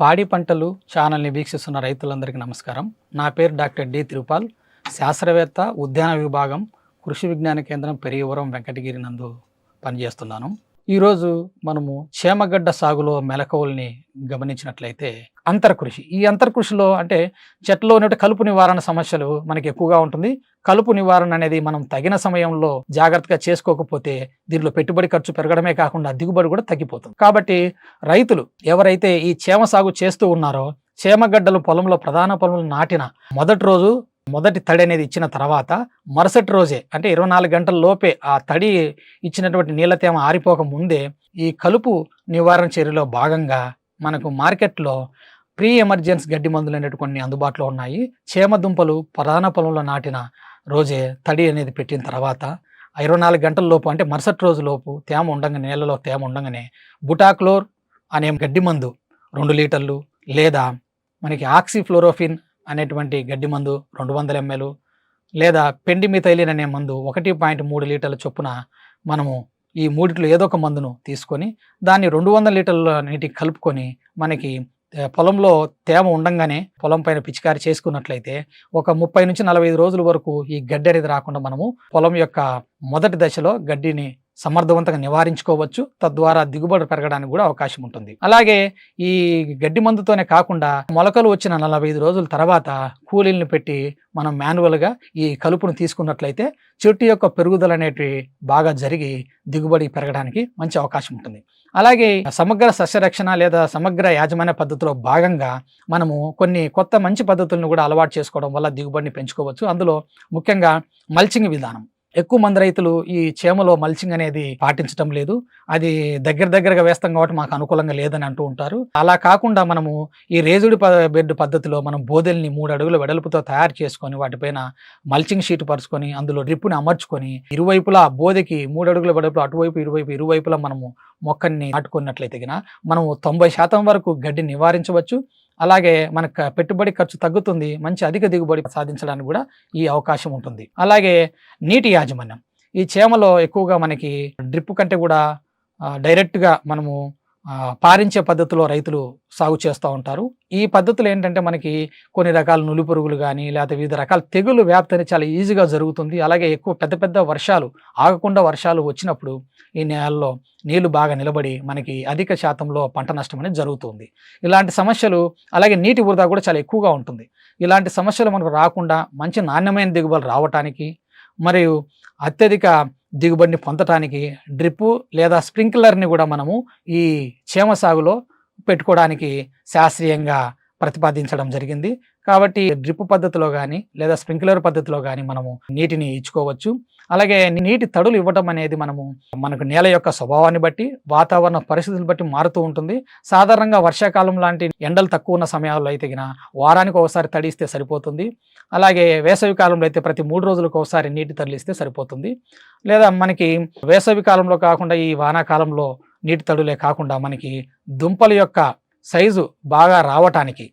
పాడి పంటలు ఛానల్ని వీక్షిస్తున్న రైతులందరికీ నమస్కారం. నా పేరు డాక్టర్ డి తిరుపాల్. శాస్త్రవేత్త ఉద్యాన విభాగం కృషి విజ్ఞాన కేంద్రం పెరియవరం వెంకటగిరి నందు పనిచేస్తున్నాను. ఈరోజు మనము చేమగడ్డ సాగులో మెలకువల్ని గమనించినట్లయితే అంతర్కృషి. ఈ అంతర్కృషిలో అంటే చెట్లో ఉన్నట్టు కలుపు నివారణ సమస్యలు మనకి ఎక్కువగా ఉంటుంది. కలుపు నివారణ అనేది మనం తగిన సమయంలో జాగ్రత్తగా చేసుకోకపోతే దీనిలో పెట్టుబడి ఖర్చు పెరగడమే కాకుండా దిగుబడి కూడా తగ్గిపోతుంది. కాబట్టి రైతులు ఎవరైతే ఈ చేమ సాగు చేస్తూ ఉన్నారో చేమగడ్డలు పొలంలో ప్రధాన పొలంలో నాటిన మొదటి రోజు మొదటి తడి అనేది ఇచ్చిన తర్వాత మరుసటి రోజే అంటే ఇరవై నాలుగు గంటల లోపే ఆ తడి ఇచ్చినటువంటి నీళ్ళ తేమ ఆరిపోక ముందే ఈ కలుపు నివారణ చర్యలో భాగంగా మనకు మార్కెట్లో ప్రీ ఎమర్జెన్సీ గడ్డి మందులు అనేటువంటి కొన్ని అందుబాటులో ఉన్నాయి. చేమ దుంపలు ప్రధాన పొలంలో నాటిన రోజే తడి అనేది పెట్టిన తర్వాత ఇరవై నాలుగు గంటల లోపు అంటే మరుసటి రోజు లోపు తేమ ఉండగానే నీళ్ళలో తేమ ఉండగానే బుటాక్లోర్ అనే గడ్డి మందు రెండు లీటర్లు లేదా మనకి ఆక్సిఫ్లోరోఫిన్ అనేటువంటి గడ్డి మందు రెండు వందల ఎంఎల్ లేదా పెండి మిథైలిన్ అనే మందు ఒకటి పాయింట్ మూడు లీటర్ల చొప్పున మనము ఈ మూడిట్లో ఏదో ఒక మందును తీసుకొని దాన్ని రెండు వందల లీటర్ల నీటికి కలుపుకొని మనకి పొలంలో తేమ ఉండంగానే పొలం పైన పిచికారి చేసుకున్నట్లయితే ఒక ముప్పై నుంచి నలభై ఐదు రోజుల వరకు ఈ గడ్డి అనేది రాకుండా మనము పొలం యొక్క మొదటి దశలో గడ్డిని సమర్థవంతంగా నివారించుకోవచ్చు. తద్వారా దిగుబడి పెరగడానికి కూడా అవకాశం ఉంటుంది. అలాగే ఈ గడ్డి మందుతోనే కాకుండా మొలకలు వచ్చిన నలభై ఐదు రోజుల తర్వాత కూలీలను పెట్టి మనం మాన్యువల్గా ఈ కలుపును తీసుకున్నట్లయితే చెట్టు యొక్క పెరుగుదల అనేటివి బాగా జరిగి దిగుబడి పెరగడానికి మంచి అవకాశం ఉంటుంది. అలాగే సమగ్ర సస్యరక్షణ లేదా సమగ్ర యాజమాన్య పద్ధతిలో భాగంగా మనము కొన్ని కొత్త మంచి పద్ధతులను కూడా అలవాటు చేసుకోవడం వల్ల దిగుబడిని పెంచుకోవచ్చు. అందులో ముఖ్యంగా మల్చింగ్ విధానం. ఎక్కువ మంది రైతులు ఈ చేమలో మల్చింగ్ అనేది పాటించడం లేదు. అది దగ్గర దగ్గరగా వేస్తాం కాబట్టి మాకు అనుకూలంగా లేదని అంటూ ఉంటారు. అలా కాకుండా మనము ఈ రేజుడి బెడ్ పద్ధతిలో మనం బోదెల్ని మూడు అడుగుల వెడల్పుతో తయారు చేసుకొని వాటిపైన మల్చింగ్ షీట్ పరుచుకొని అందులో డ్రిప్పుని అమర్చుకొని ఇరువైపులా బోదెకి మూడు అడుగుల వెడల్పు అటువైపు ఇరువైపు ఇరువైపులా మనము మొక్కని నాటుకున్నట్లయితే గిన మనము తొంభై శాతం వరకు గడ్డి నివారించవచ్చు. అలాగే మనకు పెట్టుబడి ఖర్చు తగ్గుతుంది మంచి అధిక దిగుబడి సాధించడానికి కూడా ఈ అవకాశం ఉంటుంది. అలాగే నీటి యాజమాన్యం. ఈ చేమలో ఎక్కువగా మనకి డ్రిప్ కంటే కూడా డైరెక్ట్గా మనము పారించే పద్ధతిలో రైతులు సాగు చేస్తూ ఉంటారు. ఈ పద్ధతులు ఏంటంటే మనకి కొన్ని రకాల నులి పురుగులు కానీ లేకపోతే వివిధ రకాల తెగులు వ్యాప్తి అనేది చాలా ఈజీగా జరుగుతుంది. అలాగే ఎక్కువ పెద్ద పెద్ద వర్షాలు ఆగకుండా వర్షాలు వచ్చినప్పుడు ఈ నేలలో నీళ్ళు బాగా నిలబడి మనకి అధిక శాతంలో పంట నష్టం అనేది జరుగుతుంది. ఇలాంటి సమస్యలు అలాగే నీటి వృధా కూడా చాలా ఎక్కువగా ఉంటుంది. ఇలాంటి సమస్యలు మనకు రాకుండా మంచి నాణ్యమైన దిగుబడి రావటానికి మరియు అత్యధిక దిగుబడిని పొందటానికి డ్రిప్పు లేదా స్ప్రింక్లర్ని కూడా మనము ఈ చేమ సాగులో పెట్టుకోవడానికి శాస్త్రీయంగా ప్రతిపాదించడం జరిగింది. కాబట్టి డ్రిప్ పద్ధతిలో కానీ లేదా స్ప్రింక్లర్ పద్ధతిలో కానీ మనము నీటిని ఇచ్చుకోవచ్చు. అలాగే నీటి తడులు ఇవ్వటం అనేది మనము మనకు నేల యొక్క స్వభావాన్ని బట్టి వాతావరణ పరిస్థితులు బట్టి మారుతూ ఉంటుంది. సాధారణంగా వర్షాకాలం లాంటి ఎండలు తక్కువ ఉన్న సమయాల్లో అయితే గిన వారానికి ఒకసారి తడిస్తే సరిపోతుంది. అలాగే వేసవి కాలంలో అయితే ప్రతి మూడు రోజులకు ఒకసారి నీటి తరలిస్తే సరిపోతుంది. లేదా మనకి వేసవి కాలంలో కాకుండా ఈ వానాకాలంలో నీటి తడులే కాకుండా మనకి దుంపల యొక్క సైజు బాగా రావటానికి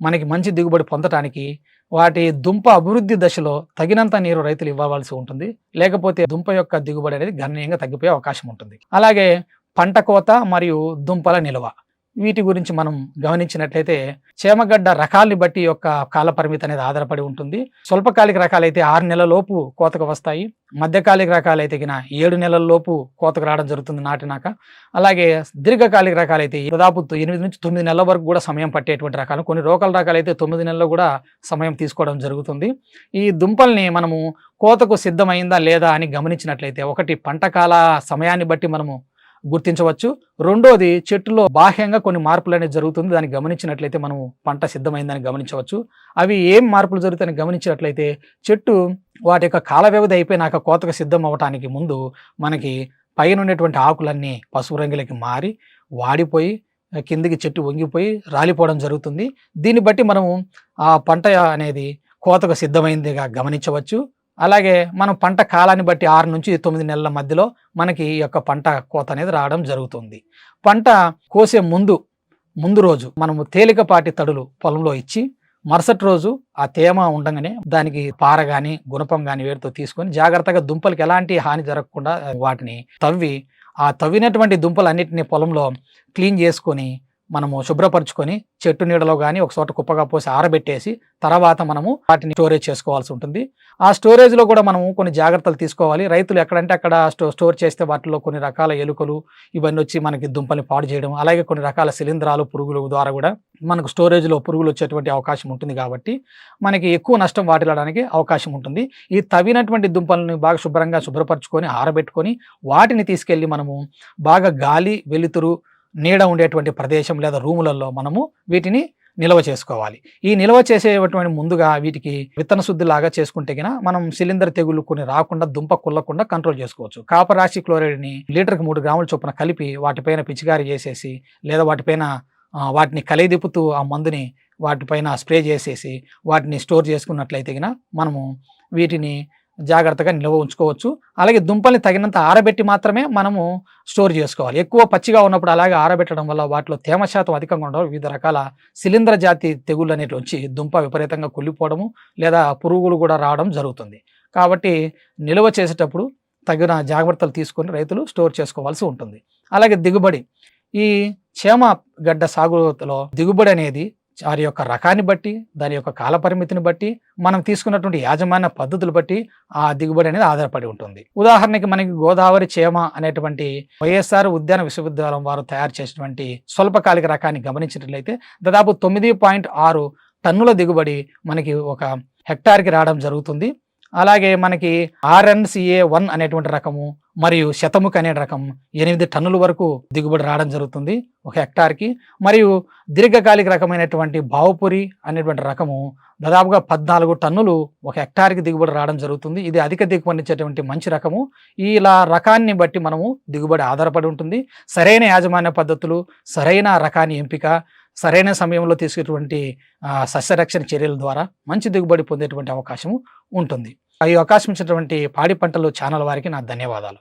మనకి మంచి దిగుబడి పొందటానికి వాటి దుంప అభివృద్ధి దశలో తగినంత నీరు రైతులు ఇవ్వవలసి ఉంటుంది. లేకపోతే దుంప యొక్క దిగుబడి అనేది గణనీయంగా తగ్గిపోయే అవకాశం ఉంటుంది. అలాగే పంట కోత మరియు దుంపల నిల్వ. వీటి గురించి మనం గమనించినట్లయితే చేమగడ్డ రకాల్ని బట్టి యొక్క కాల పరిమితి అనేది ఆధారపడి ఉంటుంది. స్వల్పకాలిక రకాలైతే ఆరు నెలల లోపు కోతకు వస్తాయి. మధ్యకాలిక రకాలైతే గిన ఏడు నెలల లోపు కోతకు రావడం జరుగుతుంది నాటినాక. అలాగే దీర్ఘకాలిక రకాలైతే దాదాపు ఎనిమిది నుంచి తొమ్మిది నెలల వరకు కూడా సమయం పట్టేటువంటి రకాలు. కొన్ని రోకల రకాలైతే తొమ్మిది నెలలు కూడా సమయం తీసుకోవడం జరుగుతుంది. ఈ దుంపల్ని మనము కోతకు సిద్ధమైందా లేదా అని గమనించినట్లయితే ఒకటి పంట కాల సమయాన్ని బట్టి మనము గుర్తించవచ్చు. రెండోది చెట్టులో బాహ్యంగా కొన్ని మార్పులు అనేది జరుగుతుంది. దాన్ని గమనించినట్లయితే మనం పంట సిద్ధమైందని గమనించవచ్చు. అవి ఏం మార్పులు జరుగుతాయని గమనించినట్లయితే చెట్టు వాటి యొక్క కాల వ్యవధి అయిపోయినాక కోతకు సిద్ధం అవ్వటానికి ముందు మనకి పైన ఉన్నటువంటి ఆకులన్నీ పసుపు రంగులకి మారి వాడిపోయి కిందికి చెట్టు వంగిపోయి రాలిపోవడం జరుగుతుంది. దీన్ని బట్టి మనము ఆ పంట అనేది కోతకు సిద్ధమైందిగా గమనించవచ్చు. అలాగే మనం పంట కాలాన్ని బట్టి ఆరు నుంచి తొమ్మిది నెలల మధ్యలో మనకి ఈ యొక్క పంట కోత అనేది రావడం జరుగుతుంది. పంట కోసే ముందు ముందు రోజు మనము తేలికపాటి తడులు పొలంలో ఇచ్చి మరుసటి రోజు ఆ తేమ ఉండగానే దానికి పార కానీ గుణపం కానీ వేరుతో తీసుకొని జాగ్రత్తగా దుంపలకి ఎలాంటి హాని జరగకుండా వాటిని తవ్వి ఆ తవ్వినటువంటి దుంపలన్నిటిని పొలంలో క్లీన్ చేసుకొని మనము శుభ్రపరచుకొని చెట్టు నీడలో కానీ ఒక చోట కుప్పగా పోసి ఆరబెట్టేసి తర్వాత మనము వాటిని స్టోరేజ్ చేసుకోవాల్సి ఉంటుంది. ఆ స్టోరేజ్లో కూడా మనము కొన్ని జాగ్రత్తలు తీసుకోవాలి. రైతులు ఎక్కడంటే అక్కడ స్టో స్టోర్ చేస్తే వాటిలో కొన్ని రకాల ఎలుకలు ఇవన్నీ వచ్చి మనకి దుంపల్ని పాడు చేయడం అలాగే కొన్ని రకాల శిలీంధ్రాలు పురుగుల ద్వారా కూడా మనకు స్టోరేజ్లో పురుగులు వచ్చేటువంటి అవకాశం ఉంటుంది కాబట్టి మనకి ఎక్కువ నష్టం వాటిల్లడానికి అవకాశం ఉంటుంది. ఈ తవ్వినటువంటి దుంపలను బాగా శుభ్రంగా శుభ్రపరచుకొని ఆరబెట్టుకొని వాటిని తీసుకెళ్ళి మనము బాగా గాలి వెలుతురు నీడ ఉండేటువంటి ప్రదేశం లేదా రూములలో మనము వీటిని నిల్వ చేసుకోవాలి. ఈ నిల్వ చేసేటువంటి ముందుగా వీటికి విత్తన శుద్ధి లాగా చేసుకుంటే గిన మనం సిలిండర్ తెగులు కొన్ని రాకుండా దుంప కుల్లకుండా కంట్రోల్ చేసుకోవచ్చు. కాపర్ రాశి క్లోరైడ్ని లీటర్కి మూడు గ్రాముల చొప్పున కలిపి వాటిపైన పిచికారి చేసేసి లేదా వాటిపైన వాటిని కలిదిప్పుతూ ఆ మందుని వాటిపైన స్ప్రే చేసేసి వాటిని స్టోర్ చేసుకున్నట్లయితే గిన మనము వీటిని జాగ్రత్తగా నిల్వ ఉంచుకోవచ్చు. అలాగే దుంపల్ని తగినంత ఆరబెట్టి మాత్రమే మనము స్టోర్ చేసుకోవాలి. ఎక్కువ పచ్చిగా ఉన్నప్పుడు అలాగే ఆరబెట్టడం వల్ల వాటిలో తేమ శాతం అధికంగా ఉండడం వివిధ రకాల శిలీంద్ర జాతి తెగుళ్ళు అనేటి దుంప విపరీతంగా కుళ్ళిపోవడము లేదా పురుగులు కూడా రావడం జరుగుతుంది. కాబట్టి నిల్వ చేసేటప్పుడు తగిన జాగ్రత్తలు తీసుకొని రైతులు స్టోర్ చేసుకోవాల్సి ఉంటుంది. అలాగే దిగుబడి. ఈ చేమ గడ్డ సాగులో దిగుబడి అనేది వారి యొక్క రకాన్ని బట్టి దాని యొక్క కాల పరిమితిని బట్టి మనం తీసుకున్నటువంటి యాజమాన్య పద్ధతులు బట్టి ఆ దిగుబడి అనేది ఆధారపడి ఉంటుంది. ఉదాహరణకి మనకి గోదావరి చేమ అనేటువంటి వైఎస్ఆర్ ఉద్యాన విశ్వవిద్యాలయం వారు తయారు చేసినటువంటి స్వల్పకాలిక రకాన్ని గమనించినట్లయితే దాదాపు తొమ్మిది పాయింట్ ఆరు టన్నుల దిగుబడి మనకి ఒక హెక్టార్కి రావడం జరుగుతుంది. అలాగే మనకి ఆర్ఎన్సిఏ వన్ అనేటువంటి రకము మరియు శతముఖ అనే రకం ఎనిమిది టన్నుల వరకు దిగుబడి రావడం జరుగుతుంది ఒక హెక్టార్కి. మరియు దీర్ఘకాలిక రకమైనటువంటి బావుపురి అనేటువంటి రకము దాదాపుగా పద్నాలుగు టన్నులు ఒక హెక్టార్కి దిగుబడి రావడం జరుగుతుంది. ఇది అధిక దిగుబడినిచ్చేటువంటి మంచి రకము. ఇలా రకాన్ని బట్టి మనము దిగుబడి ఆధారపడి ఉంటుంది. సరైన యాజమాన్య పద్ధతులు సరైన రకాన్ని ఎంపిక సరైన సమయంలో తీసుకునేటువంటి సస్యరక్షణ చర్యల ద్వారా మంచి దిగుబడి పొందేటువంటి అవకాశం ఉంటుంది. ఈ అవకాశం ఇచ్చినటువంటి పాడి పంటలు ఛానల్ వారికి నా ధన్యవాదాలు.